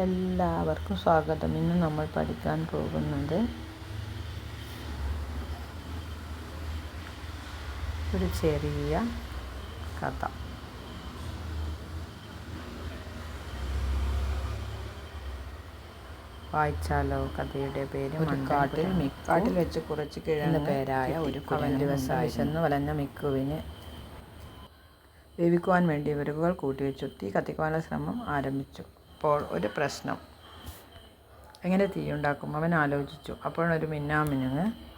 എല്ലാവർക്കും സ്വാഗതം. ഇന്ന് നമ്മൾ പഠിക്കാൻ പോകുന്നത് ഒരു ചെറിയ കഥ. വായിച്ചാലോ കഥയുടെ പേര്? കാട്ടിൽ കാട്ടിൽ വെച്ച് കുറച്ച് കിഴങ്ങ് പേരായ ഒരു അവൻ ദിവസം വിശന്ന് വലഞ്ഞ മിക്കുവിന് വേവിക്കുവാൻ വേണ്ടി വിറകുകൾ കൂട്ടിവെച്ചു തീ കത്തിക്കുവാനുള്ള ശ്രമം ആരംഭിച്ചു. അപ്പോൾ ഒരു പ്രശ്നം. എങ്ങനെ തീയുണ്ടാക്കും അവൻ ആലോചിച്ചു. അപ്പോഴൊരു മിന്നാമിനുങ്ങ്